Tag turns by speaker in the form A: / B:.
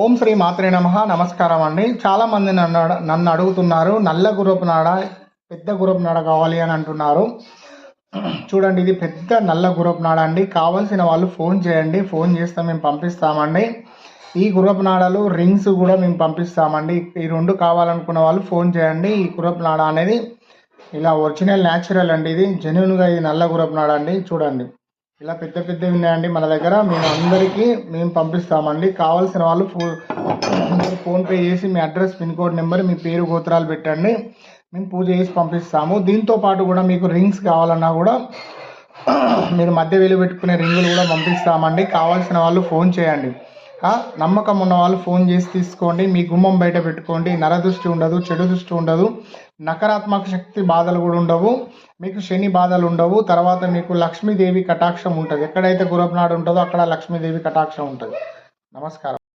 A: ఓం శ్రీ మాత్రే నమ నమస్కారం అండి. చాలా మంది నన్ను నన్ను అడుగుతున్నారు నల్ల గుర్రపు నాడ పెద్ద గుర్రపు నాడ కావాలి అని అంటున్నారు. చూడండి ఇది పెద్ద నల్ల గుర్రపు నాడ అండి. కావాల్సిన వాళ్ళు ఫోన్ చేయండి ఫోన్ చేస్తే మేము పంపిస్తామండి. ఈ గుర్రపు నాడలు రింగ్స్ కూడా మేము పంపిస్తామండి. ఈ రెండు కావాలనుకున్న వాళ్ళు ఫోన్ చేయండి. ఈ గుర్రపు నాడ అనేది ఇలా ఒరిజినల్ న్యాచురల్ అండి ఇది. జెన్యున్గా ఇది నల్ల గుర్రపు నాడ అండి. చూడండి. ఇలా పెద్ద పెద్దవి ఉన్నాయండి మన దగ్గర. మేము అందరికీ మేము పంపిస్తామండి. కావాల్సిన వాళ్ళు ఫో ఫోన్పే చేసి మీ అడ్రస్ పిన్ కోడ్ నెంబర్ మీ పేరు గోత్రాలు పెట్టండి. మేము పూజ చేసి పంపిస్తాము. దీంతో పాటు కూడా మీకు రింగ్స్ కావాలన్నా కూడా మీరు మధ్య వేలు పెట్టుకునే రింగులు కూడా పంపిస్తామండి. కావాల్సిన వాళ్ళు ఫోన్ చేయండి. నమ్మకం ఉన్న వాళ్ళు ఫోన్ చేసి తీసుకోండి మీ గుమ్మం బయట పెట్టుకోండి. నరదృష్టి ఉండదు చెడు దృష్టి ఉండదు. నకారాత్మక శక్తి బాధలు కూడా ఉండవు. మీకు శని బాధలు ఉండవు. తర్వాత మీకు లక్ష్మీదేవి కటాక్షం ఉంటుంది. ఎక్కడైతే గురపనాడు ఉంటుందో అక్కడ లక్ష్మీదేవి కటాక్షం ఉంటుంది. నమస్కారం.